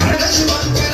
Let's go.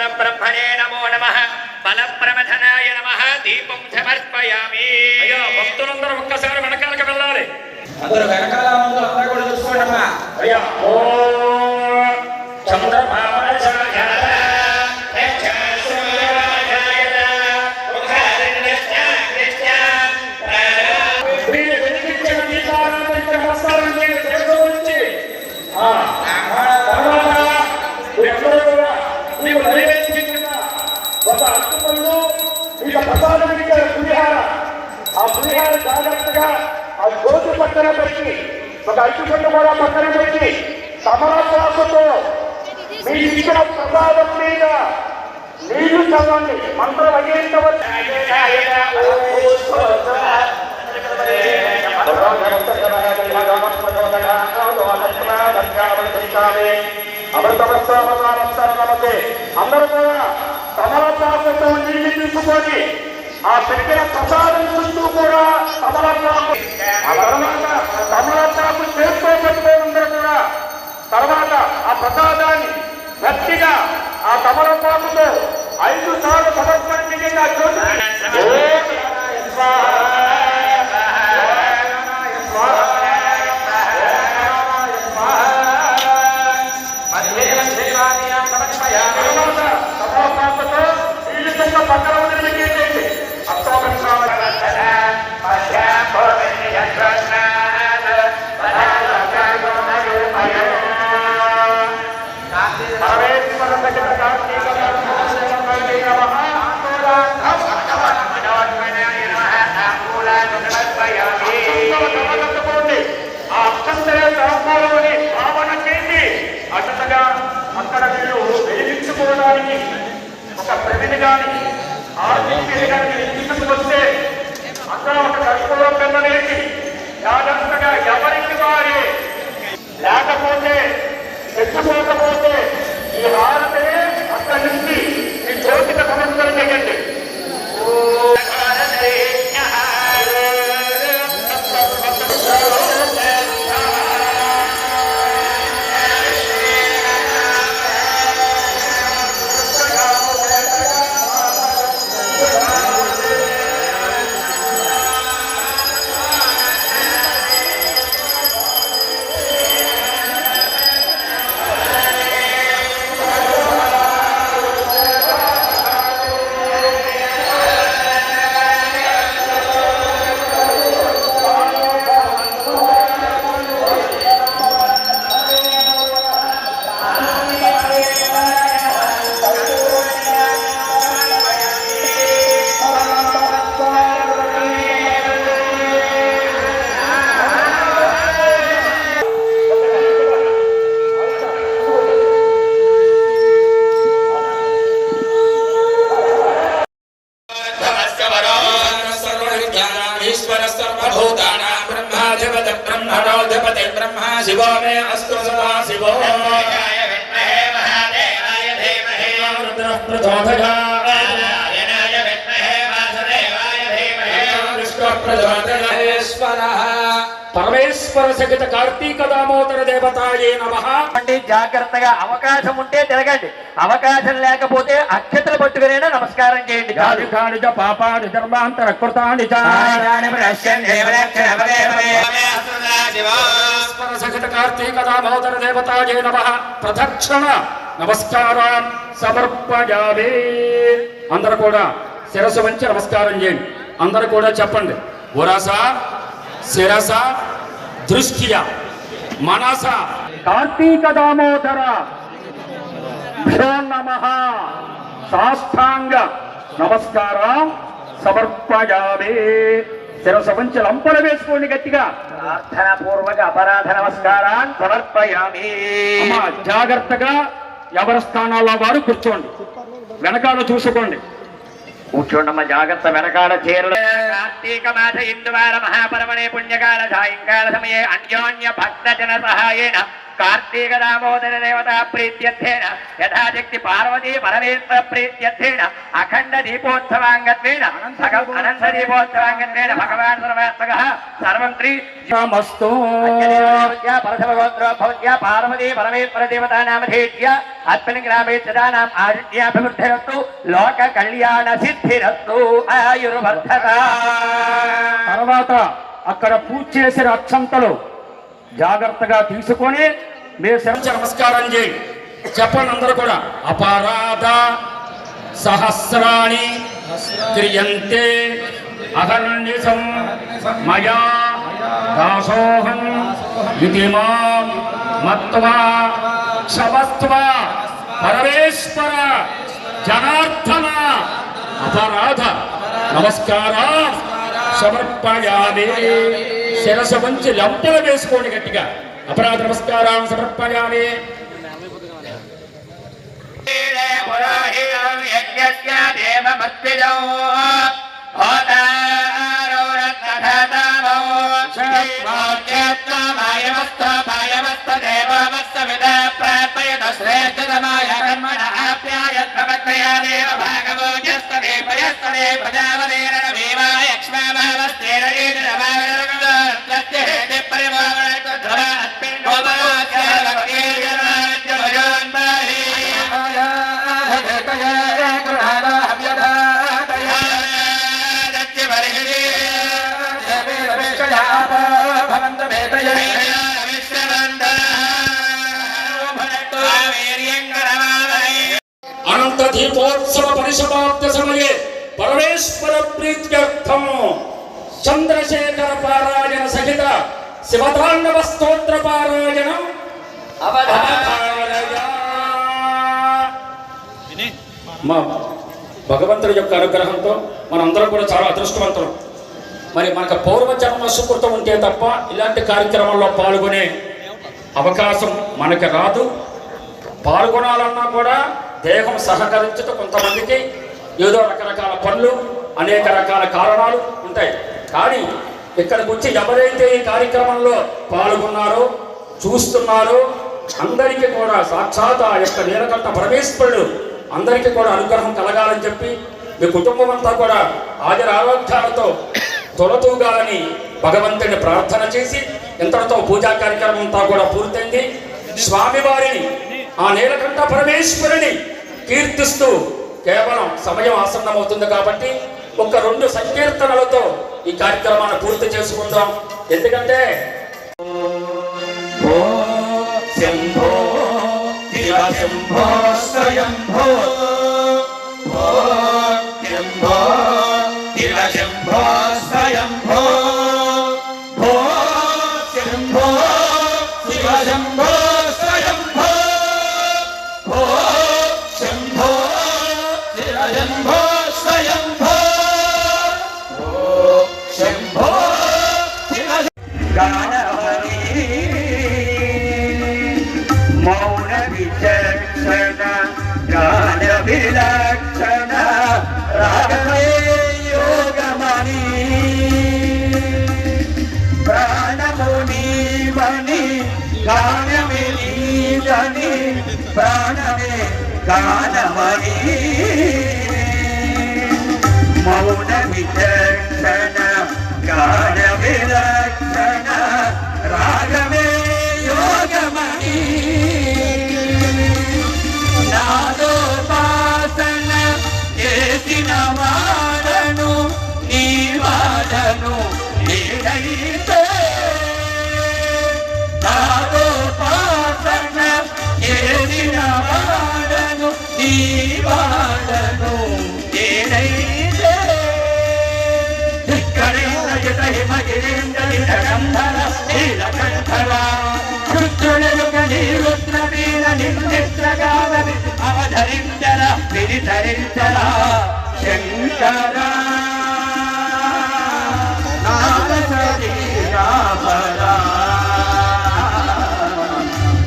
జ్యోతిస్వరూపపర బ్రహ్మణే నమో నమ బలప్రమథనాయ నమ దీపం సమర్పయామి అయ్యా భక్తులందరూ ఒక్కసారి వెనకాలకి వెళ్ళాలి. అందరూ వెనకాల ఒక కూడా పక్కన పెట్టి సమరత్వాసతో మీరు ఇచ్చిన ప్రసాదం మీద నీళ్ళు చదవండి మంత్రం అయ్యేంత అమృతమస్తే అందరూ కూడా కమలచాపతో నీళ్ళు తీసుకొని ఆ పెట్టిన ప్రసాదం చుట్టూ కూడా కమలచాపు ఆ తర్వాత కమలచాపు చేస్తూ పెట్టుకొని కూడా తర్వాత ఆ ప్రసాదాన్ని గట్టిగా ఆ కమలపాకుతో ఐదు సార్లు సమర్పించగా పక్కన పరమేశ్వర సహిత కార్తీక దామోదర దేవతాయే నమ. అండి జాగ్రత్తగా అవకాశం ఉంటే తిరగండి. అవకాశం లేకపోతే అక్షతలు పట్టుకునే నమస్కారం చేయండి చ పాపాని ధర్మాంతర కృతాని సహిత కార్తీక దామోదర దేవతాయే నమ. ప్రదక్షిణ నమస్కారం సమర్పయామి. అందరూ కూడా శిరస్సు వంచి నమస్కారం చేయండి. అందరూ కూడా చెప్పండి. ఉరస శిరస దృష్ట్య మనస. కార్తీక దామోదర. నమ. సాష్టాంగ నమస్కారం సమర్పయామి. శిరస వంచి లంపల వేసుకోండి గట్టిగా. ప్రార్థన పూర్వక అపరాధ నమస్కారాన్ని సమర్పయామి. జాగ్రత్తగా ఎవరి స్థానాల్లో వారు కూర్చోండి. వెనకాల చూసుకోండి. కూర్చోండమ్మ జాగ్రత్త వెనకాల చీరలు కార్తీక మాస ఇందువార మహాపరమణే పుణ్యకాల సాయంకాల సమయే అన్యోన్య భక్త జన సహాయేన. కార్తీక దామోదర దేవత ప్రీత్యర్థేన యథాశక్తి పార్వతీ పరమేశ్వర ప్రీత్యర్థేన అఖండ దీపోత్సవాంగత్వేన అనంత దీపోత్సవాంగత్వేన భగవాన్ సర్వాత్మక సర్వం శ్రీ నమస్తు. పార్వతీ పరమేశ్వర దేవతా నామధేత్య అస్మిన్ గ్రామే సదానాం ఆదిత్యాభివృద్ధిరస్తు లోక కళ్యాణ సిద్ధిరస్తు ఆయుర్వర్ధత. తర్వాత అక్కడ పూజ చేసిన అక్షంతలు జాగ్రత్తగా తీసుకొని మీ శిరస్సు నమస్కారం చేయి. చెప్పండి అందరూ కూడా అపరాధ సహస్రాణి క్రియంతే అహర్నిశం మయా దాసోహం యుతిమాం మత్వా క్షమస్వ పరమేశ్వర జనార్దన అపరాధ నమస్కారా సమర్పయామి. శిరస వంచి లంపలు వేసుకోండి గట్టిగా. అపరాధ నమస్కారం సమర్పయామి. యజ్ఞస్య దేవమత్విజో హోతారో రత్నధాతామో శ్రేష్టతమాయ కర్మణ ఆప్యాయ ప్రవక్తయా దేవ శివతాండవ స్తోత్ర పారాయణం. మా భగవంతుడి యొక్క అనుగ్రహంతో మనందరం కూడా చాలా అదృష్టవంతులం. మరి మనకు పూర్వజన్మ సుకృతం ఉంటే తప్ప ఇలాంటి కార్యక్రమాల్లో పాల్గొనే అవకాశం మనకి రాదు. పాల్గొనాలన్నా కూడా దేహం సహకరించట కొంతమందికి ఏదో రకరకాల పనులు అనేక రకాల కారణాలు ఉంటాయి. కానీ ఇక్కడికి వచ్చి ఎవరైతే ఈ కార్యక్రమంలో పాల్గొన్నారో చూస్తున్నారో అందరికీ కూడా సాక్షాత్ ఆ యొక్క నీలకంఠ పరమేశ్వరుడు అందరికీ కూడా అనుగ్రహం కలగాలని చెప్పి మీ కుటుంబం అంతా కూడా హాజరు ఆరోగ్యాలతో తొలతూగాలని భగవంతుని ప్రార్థన చేసి ఇంతటితో పూజా కార్యక్రమం అంతా కూడా పూర్తయింది. స్వామివారిని ఆ నీలకంఠ పరమేశ్వరుని కీర్తిస్తూ కేవలం సమయం ఆసన్నమవుతుంది కాబట్టి ఒక రెండు సంకీర్తనలతో ఈ కార్యక్రమాన్ని పూర్తి చేసుకుందాం. ఎందుకంటే శంభో శివ శంభో స్వయంభో. ప్రాణమే గానమణి మౌన విచక్షణ గాన విలక్షణ రాగమే యోగమణి నాదోపాసన వాసన చేసిన వాడను నీ వాడను నేనైతే వాడను నీ వాడను నేనైతే ఇక్కడే నయత హిమగిరీంద్ర నీలకంఠర రుద్రులకు నీరుద్రవీర నిందిత్రగావి అవధరించర విరిధరించర శంకర. నాద శరీరాభర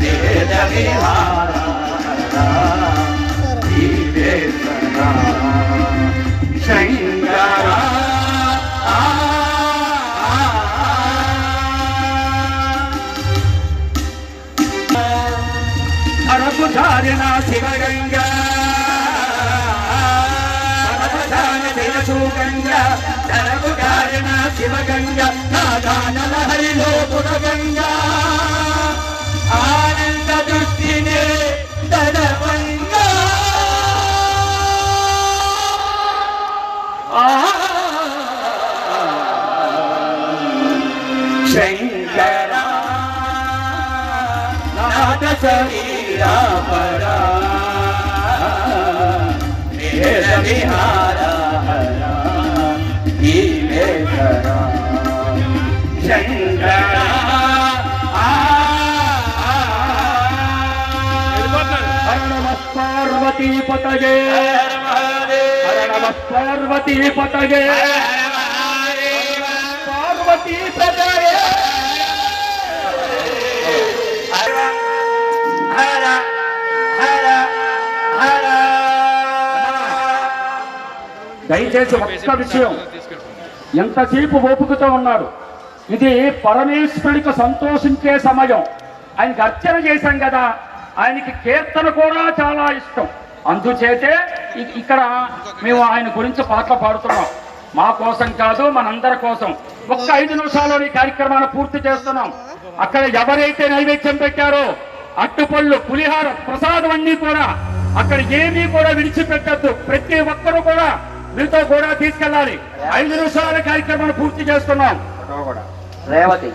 వేద విహార శివగంగా శివగంగా అరపు ధారిన నాద శరీరా పరా వేద విహార హర ఈ వేదర శంకర ఆ, ఆ, హర హర హర హర. దయచేసి ఒక్క విషయం. ఎంతసేపు ఓపుకుతో ఉన్నాడు ఇది పరమేశ్వరుడికి సంతోషించే సమయం. ఆయనకి అర్చన చేశాం కదా. ఆయనకి కీర్తన కూడా చాలా ఇష్టం. అందుచేతే ఇక్కడ మేము ఆయన గురించి పాటలు పాడుతున్నాం. మా కోసం కాదు మనందరి కోసం. ఒక్క ఐదు నిమిషాల్లో ఈ కార్యక్రమాన్ని పూర్తి చేస్తున్నాం. అక్కడ ఎవరైతే నైవేద్యం పెట్టారో అట్టుపళ్ళు పులిహార ప్రసాదం అన్ని కూడా అక్కడ ఏమీ కూడా విడిచిపెట్టద్దు. ప్రతి ఒక్కరూ కూడా మీతో కూడా తీసుకెళ్ళాలి. ఐదు నిమిషాల కార్యక్రమాన్ని పూర్తి చేస్తున్నాం. రేవతి.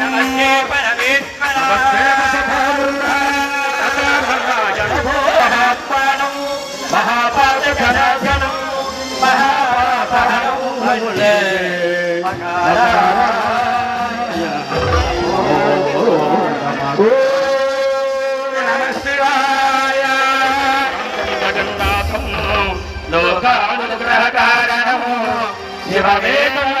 నమస్తే cabeza.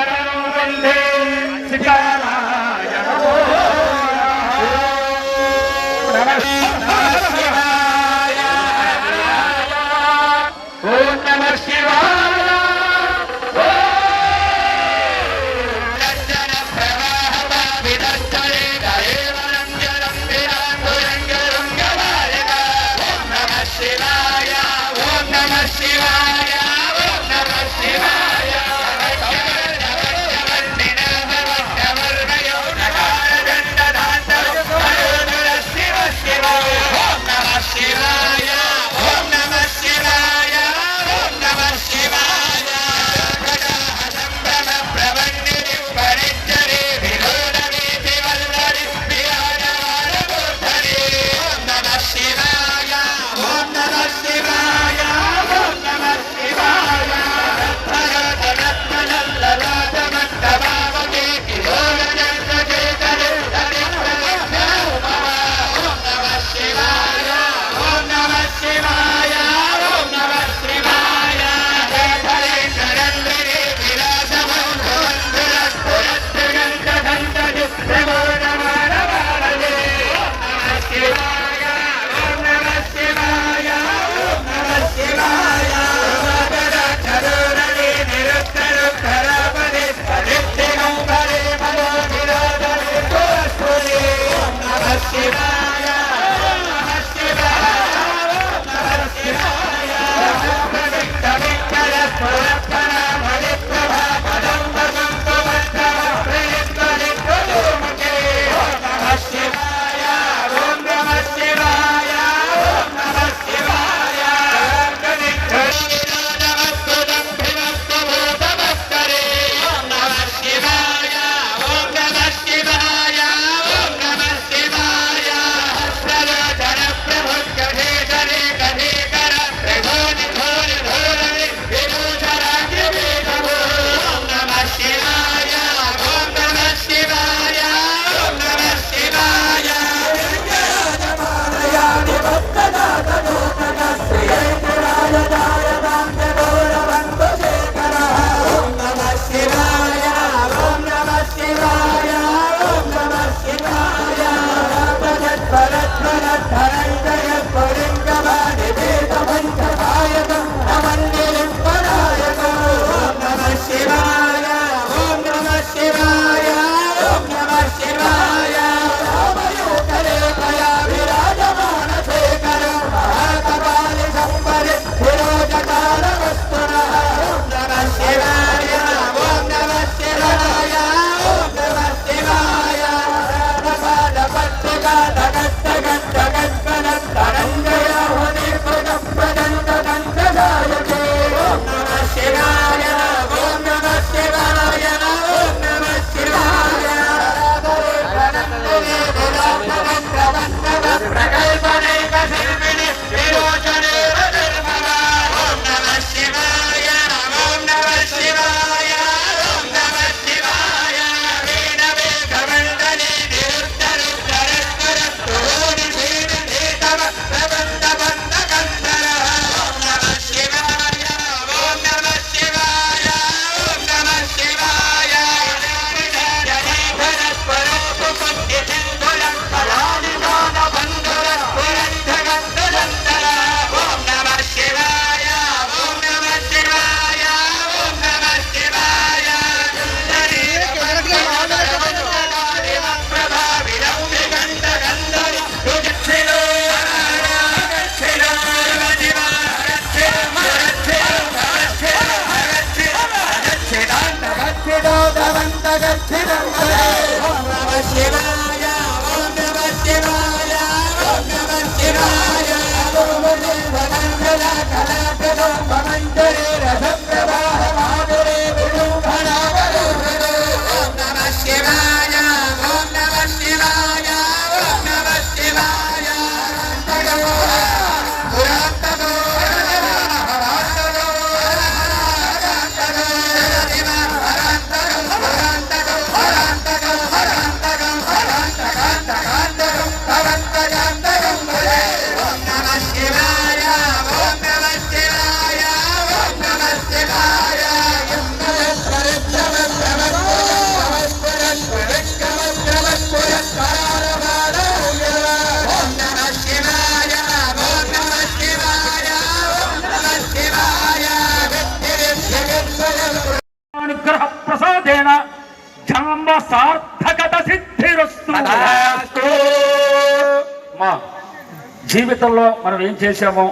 జీవితంలో మనం ఏం చేసామో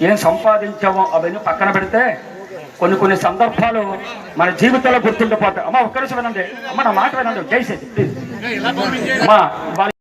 ఏం సంపాదించామో అవన్నీ పక్కన పెడితే కొన్ని కొన్ని సందర్భాలు మన జీవితంలో గుర్తుండిపోతాయి. అమ్మ ఒక్కరిసి వినండి. అమ్మ నా మాట వినండి. జైసేది ప్లీజ్ అమ్మా